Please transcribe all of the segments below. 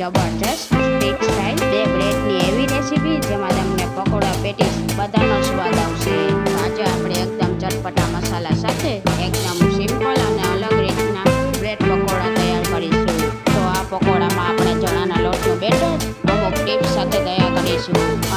જબરજસ્ત street style બે બ્રેડની એવી રેસીપી જેમાં તમને પકોડા, પેટીસ બધાનો સ્વાદ આવશે. આજે આપણે એકદમ ચટપટા મસાલા સાથે એકદમ સિમ્પલ અને અલગ રીતના બ્રેડ પકોડા તૈયાર કરીશું. તો આ પકોડામાં આપણે ચણાના લોટનું બેટર અમુક ટીપ સાથે તૈયાર કરીશું.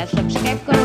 teraz to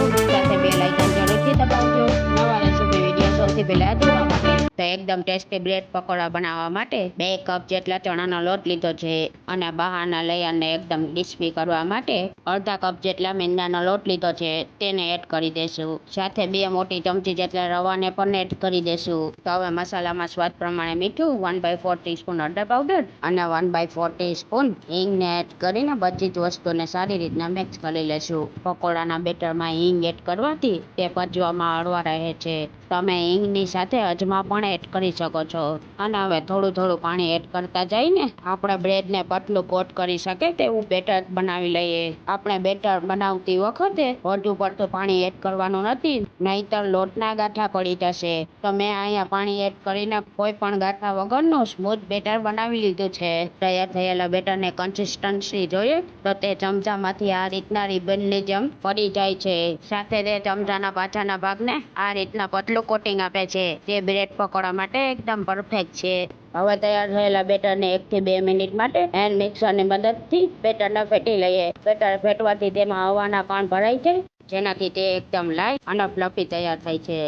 એકદમ ટેસ્ટી બ્રેડ પકોડા બનાવવા માટે બે કપ જેટલા ચણાનો લોટ લીધો છે અને બહારના લઈ અને એકદમ ક્રિસ્પી કરવા માટે અડધા કપ જેટલા મેંદાનો લોટ લીધો છે, તેને એડ કરી દેશું. સાથે બે મોટી ચમચી જેટલા રવાને પણ એડ કરી દેશું. તો હવે મસાલામાં સ્વાદ પ્રમાણે મીઠું વન બાય ફોર ટીસ્પૂન અડધા પાવડર અને વન બાય ફોર ટીસ્પૂન હિંગને એડ કરીને બધી જ વસ્તુને સારી રીતના મિક્સ કરી લેશું. પકોડાના બેટરમાં હિંગ એડ કરવાથી તે પચવામાં હળવા રહે છે. તમે હિંગની સાથે અજમા પણ એડ કરી શકો છો. અને હવે થોડું થોડું પાણી એડ કરતા જઈને આપણે બ્રેડને પતલું કોટ કરી શકે તેવું બેટર બનાવી લઈએ. આપણે બેટર બનાવતી વખતે વધુ પડતું પાણી એડ કરવાનું નથી, નહીતર લોટના ગાંઠા પડી જશે. તો મેં અહીંયા પાણી એડ કરીને કોઈ પણ ગાંઠા વગરનું સ્મૂથ બેટર બનાવી લીધું છે. તૈયાર થયેલા બેટરને કન્સિસ્ટન્સી જોઈએ તો તે ચમચામાંથી આ રીતના રિબનની જેમ પડી જાય છે. સાથે તે ચમચાના પાછળના ભાગને આ રીતના પતલું કોટિંગ આપે છે. તે બ્રેડ પકોડા માટે એકદમ પરફેક્ટ છે. હવે તૈયાર થયેલા બેટરને એકથી બે મિનિટ માટે હેન્ડ મિક્સરની મદદથી બેટરને ફેટી લઈએ. બેટર ફેટવાથી તેમાં હવાના કણ ભરાય છે, જેનાથી તે એકદમ લાઈટ અને ફ્લફી તૈયાર થાય છે.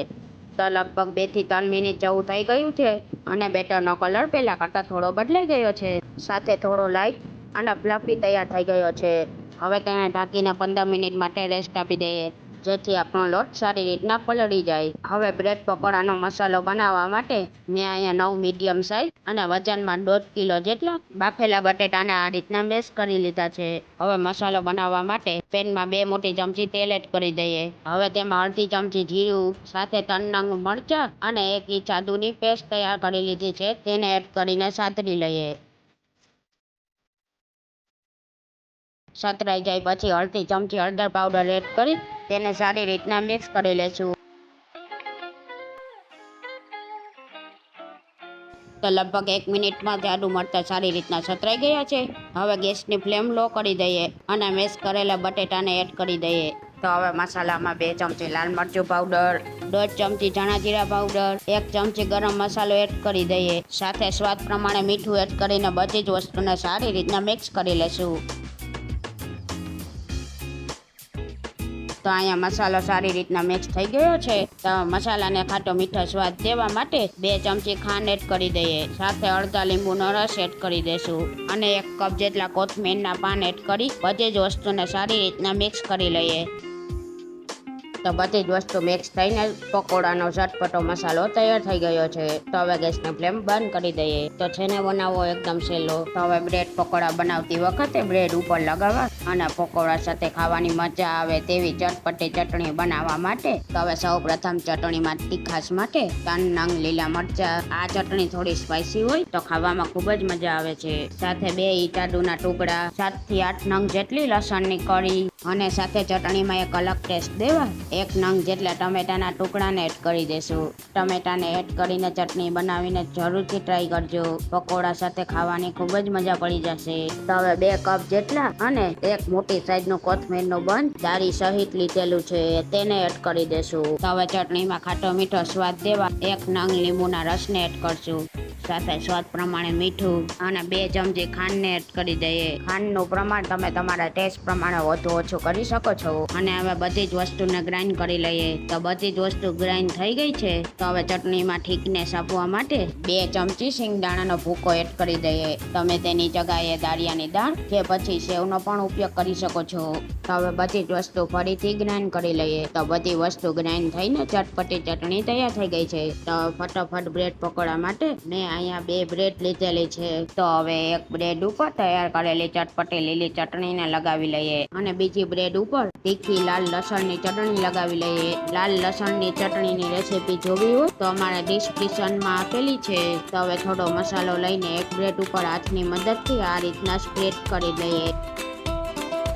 તો લગભગ બેથી ત્રણ મિનિટ જેવું થઈ ગયું છે અને બેટરનો કલર પહેલાં કરતાં થોડો બદલાઈ ગયો છે. સાથે થોડો લાઈટ અને ફ્લફી તૈયાર થઈ ગયો છે. હવે તેને ઢાંકીને પંદર મિનિટ માટે રેસ્ટ આપી દઈએ. જેથી આપણો લોટ સારી રીતના પલળી જાય. હવે બ્રેડ પકોડાનો મસાલો બનાવવા માટે મેં અહીંયા નવ મીડિયમ સાઇઝ અને વજનમાં દોઢ કિલો જેટલા બાફેલા બટેટાને આ રીતના મેશ કરી લીધા છે. હવે મસાલો બનાવવા માટે પેનમાં બે મોટી ચમચી તેલ એડ કરી દઈએ. હવે તેમાં અડધી ચમચી જીરું, સાથે ત્રણ નંગ મરચાં અને એક ઇંચ આદુની પેસ્ટ તૈયાર કરી લીધી છે. તેને એડ કરીને સાતરી લઈએ. સતરાઈ જાય પછી અડધી ચમચી હળદર પાવડર એડ કરી તેને સારી રીતના મિક્સ કરી લેશું. તો લગભગ એક મિનિટમાં જ મરચાં સારી રીતના સતરાઈ ગયા છે. હવે ગેસની ફ્લેમ લો કરી દઈએ અને મેશ કરેલા બટેટાને એડ કરી દઈએ. તો હવે મસાલામાં બે ચમચી લાલ મરચું પાવડર દોઢ ચમચી ધાણા જીરા પાવડર એક ચમચી ગરમ મસાલો એડ કરી દઈએ. સાથે સ્વાદ પ્રમાણે મીઠું એડ કરીને બધી જ વસ્તુને સારી રીતના મિક્સ કરી લેશું. તો અહીંયા મસાલો સારી રીતના મિક્સ થઈ ગયો છે. તો મસાલાને ખાટો મીઠો સ્વાદ દેવા માટે બે ચમચી ખાંડ એડ કરી દઈએ. સાથે અડધા લીંબુનો રસ એડ કરી દઈશું અને એક કપ જેટલા કોથમીરના પાન એડ કરી, બધી જ વસ્તુને સારી રીતના મિક્સ કરી લઈએ. તો બધી જ વસ્તુ મિક્સ થઈને પકોડાનો ચટપટો મસાલો તૈયાર થઈ ગયો છે. તો હવે ગેસની ફ્લેમ બંધ કરી દઈએ. તો છે ને બનાવવો એકદમ સહેલો. તો હવે બ્રેડ પકોડા બનાવતી વખતે બ્રેડ ઉપર લગાવવા અને પકોડા સાથે ખાવાની મજા આવે તેવી ચટપટી ચટણી બનાવવા માટે. તો હવે સૌ પ્રથમ ચટણીમાં તીખાશ માટે તન, નંગ, લીલા મરચા. આ ચટણી થોડી સ્પાઇસી હોય તો ખાવામાં ખૂબ જ મજા આવે છે. સાથે બે ઈટાડુના ટુકડા સાતથી આઠ નંગ જેટલી લસણની કળી અને સાથે ચટણીમાં એક અલગ ટેસ્ટ દેવા એક નંગ જેટલા ટમેટાના ટુકડાને એડ કરી દેશું. ટમેટાને એડ કરીને ચટણી બનાવીને જરૂરથી ટ્રાય કરજો. પકોડા સાથે ખાવાની ખૂબ જ મજા પડી જશે. તો હવે બે કપ જેટલા અને એક મોટી સાઈઝનું કોથમીરનું બંધ દારી સહિત લીધેલું છે. તેને એડ કરી દેશું. તો હવે ચટણીમાં ખાટો મીઠો સ્વાદ દેવા એક નંગ લીંબુના રસને એડ કરશું. સાથે સ્વાદ પ્રમાણે મીઠું અને બે ચમચી ખાંડને એડ કરી દઈએ. ખાંડનું પ્રમાણ તમે તમારા ટેસ્ટ પ્રમાણે વધુ ઓછું કરી શકો છો. અને હવે બધી જ વસ્તુને ગ્રાઇન્ડ કરી લઈએ. તો બધી જ વસ્તુ ગ્રાઇન્ડ થઈ ગઈ છે. તો હવે ચટણીમાં ઠીકનેસ આપવા માટે બે ચમચી સિંગદાણાનો ભૂકો એડ કરી દઈએ. તમે તેની જગાએ દાળિયાની દાળ કે પછી સેવનો પણ ઉપયોગ કરી શકો છો. તો હવે બધી જ વસ્તુ ફરીથી ગ્રાઇન્ડ કરી લઈએ. તો બધી વસ્તુ ગ્રાઇન્ડ થઈને ચટપટી ચટણી તૈયાર થઈ ગઈ છે. તો ફટાફટ બ્રેડ પકોડા માટે મેં અહીંયા બે બ્રેડ લીધેલી છે. તો હવે એક બ્રેડ ઉપર તૈયાર કરેલી ચટપટી લીલી ચટણીને લગાવી લઈએ અને બીજી બ્રેડ ઉપર તીખી લાલ લસણની ચટણી લગાવી લઈએ. લાલ લસણની ચટણીની રેસીપી જોવી હોય તો અમારે ડિસ્ક્રિપ્શનમાં આપેલી છે. તો હવે થોડો મસાલો લઈને એક બ્રેડ ઉપર હાથની મદદથી આ રીતના સ્પ્રેડ કરી લઈએ.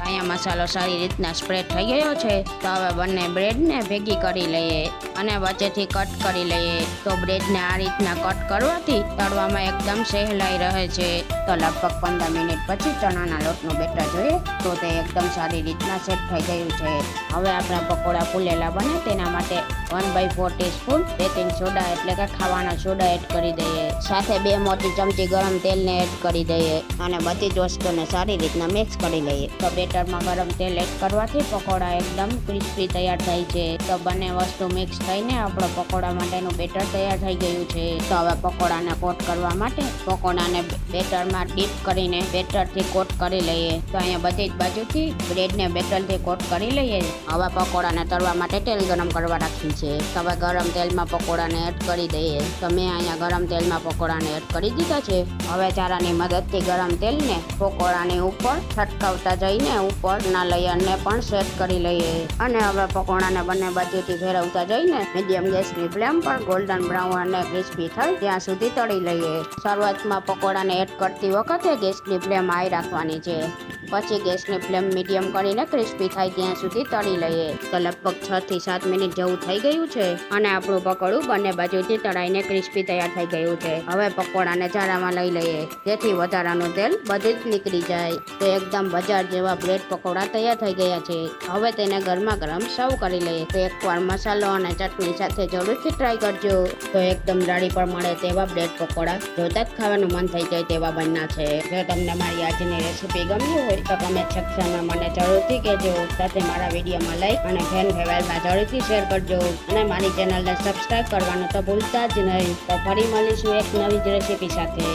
અહીંયા મસાલો સારી રીતના સ્પ્રેડ થઈ ગયો છે. તો હવે બંને બ્રેડને ભેગી કરી લઈએ. અને વચ્ચેથી કટ કરી લઈએ. તો બ્રેડને આ રીતના કટ કરવાથી તળવામાં એકદમ સહેલાઈ રહે છે. તો લગભગ પંદર મિનિટ પછી ચણાના લોટનું બેટર જોઈએ તો તે એકદમ સારી રીતના સેટ થઈ ગયું છે. હવે આપણા પકોડા ફૂલેલા બને તેના માટે one by four teaspoon baking soda એટલે કે ખાવાના સોડા એડ કરી દઈએ. સાથે બે મોટી ચમચી ગરમ તેલને એડ કરી દઈએ અને બધી જ વસ્તુને સારી રીતના મિક્સ કરી લઈએ. તો બેટરમાં ગરમ તેલ એડ કરવાથી પકોડા એકદમ ક્રિસ્પી તૈયાર થાય છે. તો બંને વસ્તુ મિક્સ થઈને આપણા પકોડા માટેનું બેટર તૈયાર થઈ ગયું છે. તો હવે પકોડાને કોટ કરવા માટે પકોડાને બેટરમાં ડીપ કરીને બેટરથી કોટ કરી લઈએ. તો અહીંયા બધી જ બાજુથી બ્રેડને બેટરથી કોટ કરી લઈએ. હવે પકોડાને તળવા માટે તેલ ગરમ કરવા રાખ્યું છે તો હવે ગરમ તેલમાં પકોડાને એડ કરી દઈએ. તો મેં અહીંયા ગરમ તેલમાં પકોડાને એડ કરી દીધા છે. હવે ચારાની મદદથી ગરમ તેલને પકોડાની ઉપર છટકાવતા જઈને ઉપરના લેયરને પણ સેટ કરી લઈએ. અને હવે પકોડાને બંને બાજુથી ફેરવતા જઈને મીડિયમ ગેસની ફ્લેમ પર ગોલ્ડન બ્રાઉન અને ક્રિસ્પી થાય ત્યાં સુધી તળી લઈએ. શરૂઆતમાં પકોડાને એડ કરતી વખતે ગેસની ફ્લેમ હાઈ રાખવાની છે. પછી ગેસની ફ્લેમ મીડિયમ કરીને ક્રિસ્પી થાય ત્યાં સુધી તળી લઈએ. તો લગભગ છ થી સાત મિનિટ જેવું થઈ ગયું છે અને આપણું પકોડું બંને બાજુથી તળાઈને ક્રિસ્પી તૈયાર થઈ ગયું છે. હવે પકોડાને ચારામાં લઈ લઈએ. જેથી વધારાનું તેલ બધું જ નીકળી જાય. તો એકદમ બજાર જેવા બ્રેડ પકોડા તૈયાર થઈ ગયા છે. હવે તેને ગરમા ગરમ સર્વ કરી લઈએ. તો એકવાર મસાલો અને ચટણી સાથે જરૂરથી ટ્રાય કરજો. તો એકદમ રાડી પર મળે તેવા બ્રેડ પકોડા. જોતા જ ખાવાનું મન થઈ જાય તેવા બન્યા છે. જો તમને મારી આજની રેસીપી ગમી હોય તો કમેન્ટ સેક્શનમાં મને જરૂરથી કહેજો. સાથે મારા વિડીયોમાં લાઈક અને ફેન ફેવાઇલમાં જરૂરથી શેર કરજો. અને મારી ચેનલને સબસ્ક્રાઈબ કરવાનું તો ભૂલતા જ નહીં. તો ફરી મળીશું એક નવી જ રેસીપી સાથે.